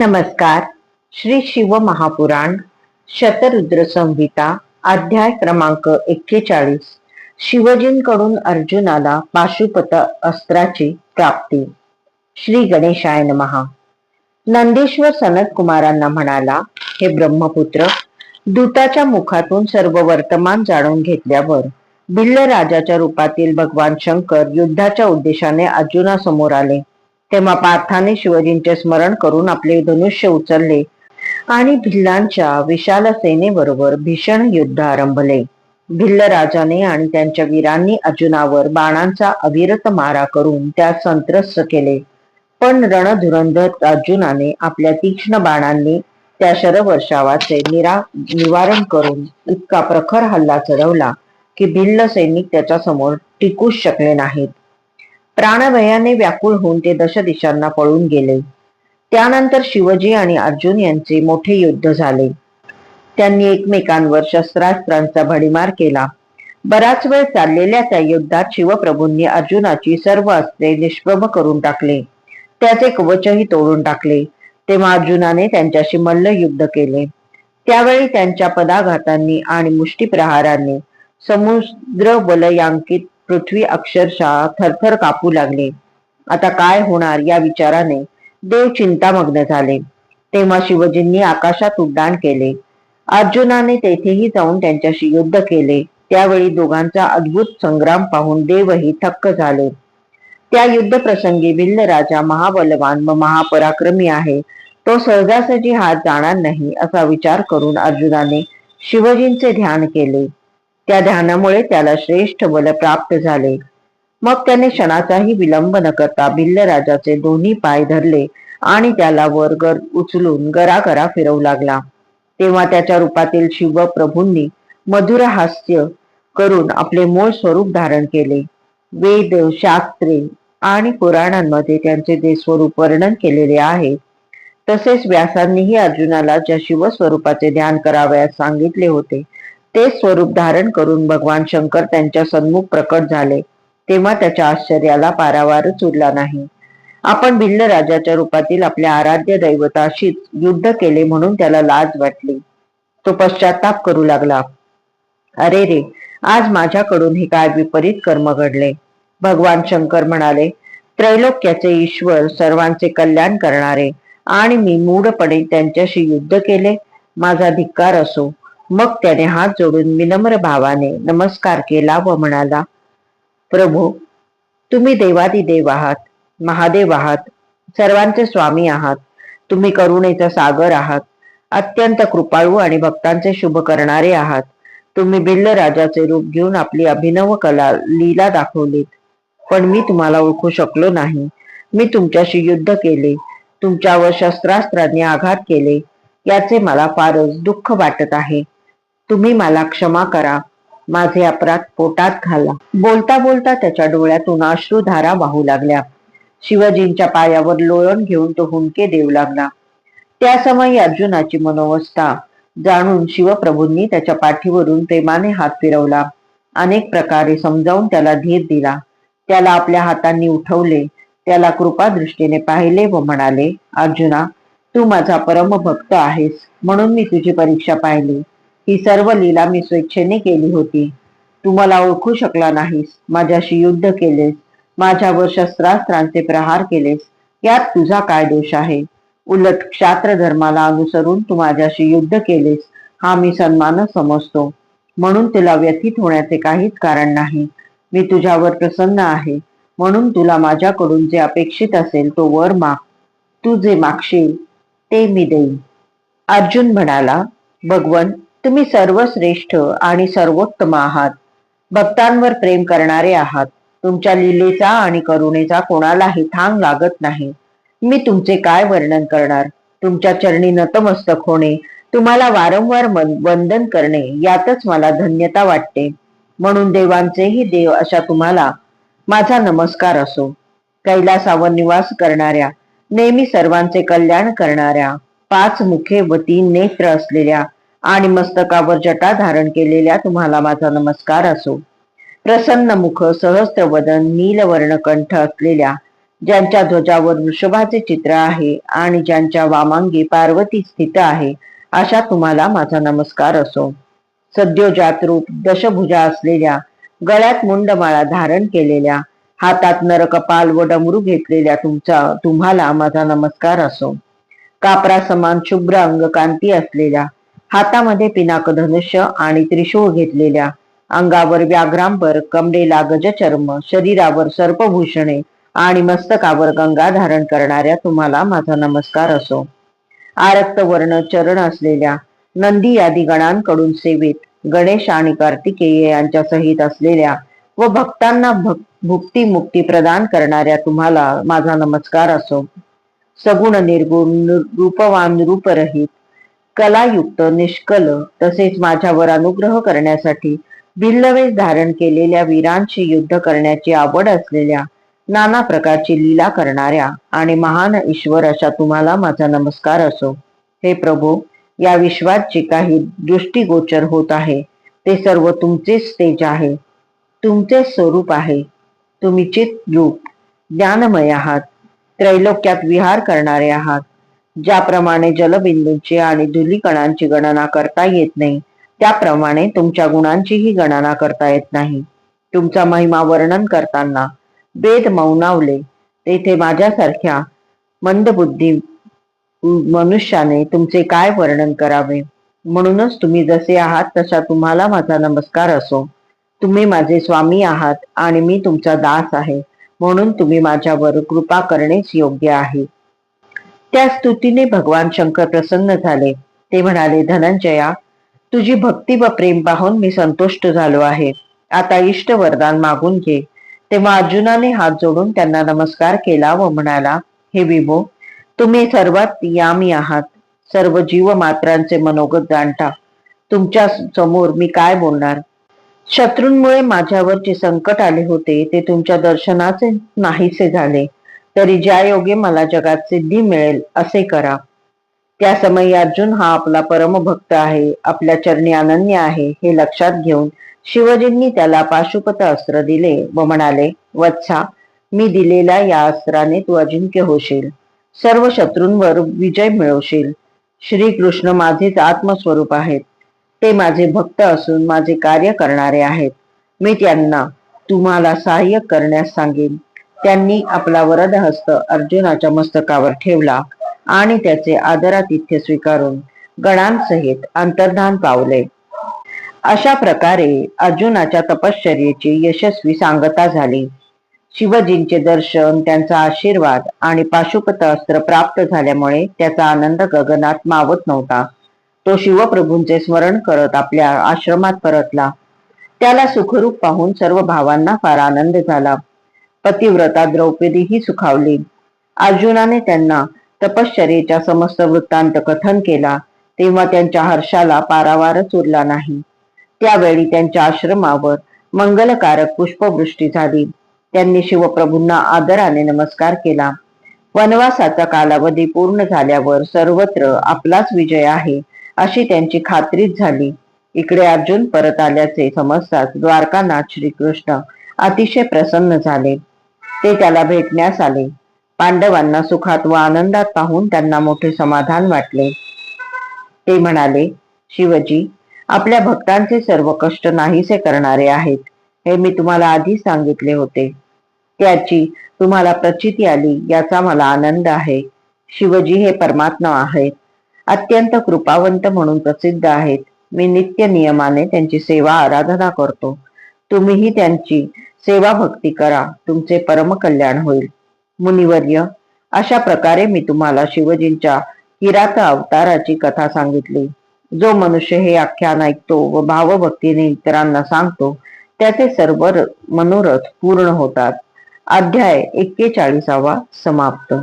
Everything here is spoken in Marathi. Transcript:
नमस्कार. श्री शिव महापुराण शतरुद्र संहिता अध्याय क्रमांक एक्केचाळीस. शिवजींकडून अर्जुनाला पाशुपत अस्त्राची प्राप्ती. श्री गणेशाय नमहा नंदेश्वर सनत कुमारांना म्हणाला हे ब्रह्मपुत्र दूताच्या मुखातून सर्व वर्तमान जाणून घेतल्यावर भिल्ल राजाच्या रूपातील भगवान शंकर युद्धाच्या उद्देशाने अर्जुनासमोर आले. तेव्हा पार्थाने शिवजींचे स्मरण करून आपले धनुष्य उचलले आणि भिल्लांच्या विशाल सेनेबरोबर भीषण युद्ध आरंभले. भिल्ल राजाने आणि त्यांच्या वीरांनी अर्जुनावर बाणांचा अविरत मारा करून त्यास संत्रस्त केले. पण रणधुरंधर अर्जुनाने आपल्या तीक्ष्ण बाणांनी त्या शरवर्षावाचे निरा निवारण करून इतका प्रखर हल्ला चढवला की भिल्ल सैनिक त्याच्यासमोर टिकूच शकले नाहीत. प्राणभयाने व्याकुळ होऊन ते दश दिशांना पळून गेले. त्यानंतर शिवजी आणि अर्जुन यांचे मोठे युद्ध झाले. त्यांनी एकमेकांवर शस्त्रास्त्रांचा भडीमार केला. बराच वेळ चाललेल्या त्या युद्धात शिवप्रभूंनी अर्जुनाची सर्व अस्त्रे निष्प्रभ करून टाकले. त्याचे कवचही तोडून टाकले. तेव्हा अर्जुनाने त्यांच्याशी मल्ल युद्ध केले. त्यावेळी त्यांच्या पदाघातांनी आणि मुष्टीप्रहारांनी समुद्र बलयांकित पृथ्वी अक्षरशः थरथर कापू लागले. आता काय होणार या विचाराने देव चिंतामग्न झाले. तेव्हा शिवजींनी आकाशात उड्डाण केले. अर्जुनाने तेथेही जाऊन त्यांच्याशी युद्ध केले. त्यावेळी दोघांचा अद्भुत संग्राम पाहून देवही थक्क झाले. त्या युद्ध प्रसंगी भिल्ल राजा महाबलवान व महापराक्रमी आहे. तो सहजासहजी हात जाणार नाही असा विचार करून अर्जुनाने शिवजींचे ध्यान केले. त्या ध्यानामुळे त्याला श्रेष्ठ बल प्राप्त झाले. मग त्याने क्षणाचाही विलंब न करता भिल्ल राजाचे दोन्ही पाय धरले आणि त्याला वर गर उचलून गरागरा फिरवू लागला. तेव्हा त्याच्या रूपातील शिव प्रभूंनी मधुर हास्य करून आपले मूळ स्वरूप धारण केले. वेद शास्त्रे आणि पुराणांमध्ये त्यांचे जे स्वरूप वर्णन केलेले आहे तसेच व्यासांनीही अर्जुनाला ज्या शिवस्वरूपाचे ध्यान करावयास सांगितले होते ते स्वरूप धारण करून भगवान शंकर त्यांच्या सन्मुख प्रकट झाले. तेव्हा त्याच्या आश्चर्याला पारावारच उरला नाही. आपण भिल्ल राजाच्या रूपातील आपल्या आराध्य दैवताशीच युद्ध केले म्हणून त्याला लाज वाटली. तो पश्चाताप करू लागला. अरे रे आज माझ्याकडून हे काय विपरीत कर्म घडले? भगवान शंकर म्हणाले. त्रैलोक्याचे ईश्वर सर्वांचे कल्याण करणारे आणि मी मूढपणे त्यांच्याशी युद्ध केले. माझा धिक्कार असो मग त्याने हात जोडून विनम्र भावाने नमस्कार केला व म्हणाला प्रभू तुम्ही देवादिदेव आहात महादेव आहात सर्वांचे स्वामी आहात तुम्ही करुणेचा सागर आहात अत्यंत कृपाळू आणि भक्तांचे शुभ करणारे आहात. तुम्ही बिल्ल राजाचे रूप घेऊन आपली अभिनव कला लीला दाखवलीत. पण मी तुम्हाला ओळखू शकलो नाही. मी तुमच्याशी युद्ध केले तुमच्यावर शस्त्रास्त्रांनी आघात केले. याचे मला फारच दुःख वाटत आहे. तुम्ही मला क्षमा करा. माझे अपराध पोटात घाला. बोलता बोलता त्याच्या डोळ्यातून अश्रुधारा वाहू लागल्या. शिवजींच्या पायावर लोळण घेऊन तो हुंके देऊ लागला. त्या समयी अर्जुनाची मनोवस्था जाणून शिवप्रभूंनी त्याच्या पाठीवरून प्रेमाने हात फिरवला. अनेक प्रकारे समजावून त्याला धीर दिला. त्याला आपल्या हातांनी उठवले. त्याला कृपा दृष्टीने पाहिले व म्हणाले अर्जुना तू माझा परम भक्त आहेस. म्हणून मी तुझी परीक्षा पाहिली. ही सर्व लीला मी स्वेच्छेने केली होती. तू मला ओळखू शकला नाहीस. माझ्याशी युद्ध केलेस. माझ्यावर शस्त्रास्त्रांचे प्रहार केलेस. यात तुझा काय दोष आहे? उलट क्षात्र धर्माला अनुसरून तू माझ्याशी युद्ध केलेस. हा मी सन्मान समजतो. म्हणून तुला व्यथित होण्याचे काहीच कारण नाही. मी तुझ्यावर प्रसन्न आहे. म्हणून तुला माझ्याकडून जे अपेक्षित असेल तो वर माग. तू जे मागशील ते मी देईन. अर्जुन म्हणाला भगवन तुम्ही सर्वश्रेष्ठ आणि सर्वोत्तम आहात. भक्तांवर प्रेम करणारे आहात. तुमच्या लीलेचा आणि करुणेचा कोणालाही थांग लागत नाही. मी तुमचे काय वर्णन करणार? तुमच्या चरणी नतमस्तक होणे तुम्हाला वारंवार वंदन करणे यातच मला धन्यता वाटते. म्हणून देवांचेही देव अशा तुम्हाला माझा नमस्कार असो. कैलासावर निवास करणाऱ्या नेहमी सर्वांचे कल्याण करणाऱ्या पाच मुखे व तीन नेत्र असलेल्या आणि मस्तकावर जटा धारण केलेल्या तुम्हाला माझा नमस्कार असो. प्रसन्न मुख सहस्त्र वदन नीलवर्ण कंठ असलेल्या ज्यांच्या ध्वजावर वृषभाचे चित्र आहे आणि ज्यांच्या वामांगी पार्वती स्थित आहे अशा तुम्हाला माझा नमस्कार असो. सद्योजात रूप दशभुजा असलेल्या गळ्यात मुंडमाळा धारण केलेल्या हातात नरकपाल व डमरू घेतलेल्या तुमचा तुम्हाला माझा नमस्कार असो. कापरा समान शुभ्र अंग कांती असलेल्या हातामध्ये पिनाक धनुष्य आणि त्रिशूळ घेतलेल्या अंगावर व्याघ्रांबर कमरेला गजचर्म शरीरावर सर्पभूषणे आणि मस्तकावर गंगा धारण करणाऱ्या तुम्हाला माझा नमस्कार असो. आरक्त वर्ण चरण असलेल्या नंदी आदी गणांकडून सेवित गणेश आणि कार्तिकेय यांच्या सहित असलेल्या व भक्तांना भक भुक्ती मुक्ती प्रदान करणाऱ्या तुम्हाला माझा नमस्कार असो. सगुण निर्गुण रूपवान रूपरहित कलायुक्त निष्कल तसेच माझ्यावर अनुग्रह करण्यासाठी बिल्लवेश धारण केलेल्या वीरांशी युद्ध करण्याची आवड असलेल्या नाना प्रकारची लीला करणाऱ्या आणि महान ईश्वर अशा तुम्हाला माझा नमस्कार असो. हे प्रभू या विश्वात जे काही दृष्टीगोचर होत आहे. ते सर्व तुमचेच तेज आहे. तुमचे स्वरूप आहे. तुम्ही चित रूप ज्ञानमय आहात. त्रैलोक्यात विहार करणारे आहात. ज्याप्रमाणे जलबिंदूंची आणि धुलीकणांची गणना करता येत नाही त्याप्रमाणे तुमच्या गुणांचीही गणना करता येत नाही. तुमचा महिमा वर्णन करताना वेद मौनावले तेथे माझ्यासारख्या मंदबुद्धी मनुष्याने तुमचे काय वर्णन करावे? म्हणूनच तुम्ही जसे आहात तसा तुम्हाला माझा नमस्कार असो. तुम्ही माझे स्वामी आहात आणि मी तुमचा दास आहे म्हणून तुम्ही माझ्यावर कृपा करणेच योग्य आहे. त्या स्तुतीने भगवान शंकर प्रसन्न झाले. ते म्हणाले धनंजया तुझी भक्ती व प्रेम पाहून मी संतुष्ट झालो आहे. आता इष्ट वरदान मागून घे. तेव्हा अर्जुनाने हात जोडून त्यांना नमस्कार केला व म्हणाला हे विभो तुम्ही सर्वात यामी आहात. सर्व जीव मात्रांचे मनोगत जाणता. तुमच्यासमोर मी काय बोलणार? शत्रूंमुळे माझ्यावर जे संकट आले होते ते तुमच्या दर्शनाचे नाहीसे झाले. तरी ज्या योगे मला जगात सिद्धी मिळेल असे करा. त्या समयी अर्जुन हा आपला परमभक्त आहे आपल्या चरणी अनन्य आहे हे लक्षात घेऊन शिवजींनी त्याला पाशुपत अस्त्र दिले व म्हणाले वत्सा मी दिलेल्या या अस्त्राने तू अजिंक्य होशील. सर्व शत्रूंवर विजय मिळवशील. श्रीकृष्ण माझेच आत्मस्वरूप आहेत. ते माझे भक्त असून माझे कार्य करणारे आहेत. मी त्यांना तुम्हाला सहाय्य करण्यास सांगेन. त्यांनी आपला वरद हस्त अर्जुनाच्या मस्तकावर ठेवला आणि त्याचे आदरातिथ्य स्वीकारून गणांसहित अंतर्धान पावले. अशा प्रकारे अर्जुनाच्या तपश्चर्येची यशस्वी सांगता झाली. शिवजींचे दर्शन त्यांचा आशीर्वाद आणि पाशुपत अस्त्र प्राप्त झाल्यामुळे त्याचा आनंद गगनात मावत नव्हता. तो शिवप्रभूंचे स्मरण करत आपल्या आश्रमात परतला. त्याला सुखरूप पाहून सर्व भावांना फार आनंद झाला. पतिव्रता द्रौपदी ही सुखावली. अर्जुनाने त्यांना तपश्चर्येच्या समस्त वृत्तांत कथन केला तेव्हा त्यांच्या हर्षाला पारावारच उरला नाही. त्यावेळी त्यांच्या आश्रमावर मंगलकारक पुष्पवृष्टी झाली. त्यांनी शिवप्रभूंना आदराने नमस्कार केला. वनवासाचा कालावधी पूर्ण झाल्यावर सर्वत्र आपलाच विजय आहे अशी त्यांची खात्रीच झाली. इकडे अर्जुन परत आल्याचे समजताच द्वारकानाथ श्रीकृष्ण अतिशय प्रसन्न झाले. ते त्याला भेटण्यास आले. पांडवांना सुखात व आनंदात पाहून त्यांना मोठे समाधान वाटले. ते म्हणाले शिवजी आपल्या भक्तांचे सर्व कष्ट नाहीसे करणारे आहेत. हे मी तुम्हाला आधी सांगितले होते. त्याची तुम्हाला प्रचिती आली याचा मला आनंद आहे. शिवजी हे परमात्मा आहेत. अत्यंत कृपावंत म्हणून प्रसिद्ध आहेत. मी नित्य नियमाने त्यांची सेवा आराधना करतो. तुम्हीही त्यांची सेवा भक्ती करा तुमचे परम कल्याण होईल. मुनिवर्य अशा प्रकारे मी तुम्हाला शिवजींच्या किरात अवताराची कथा सांगितली. जो मनुष्य हे आख्यान ऐकतो व भावभक्तीने इतरांना सांगतो त्याचे सर्व मनोरथ पूर्ण होतात. अध्याय एक्केचाळीसावा समाप्त.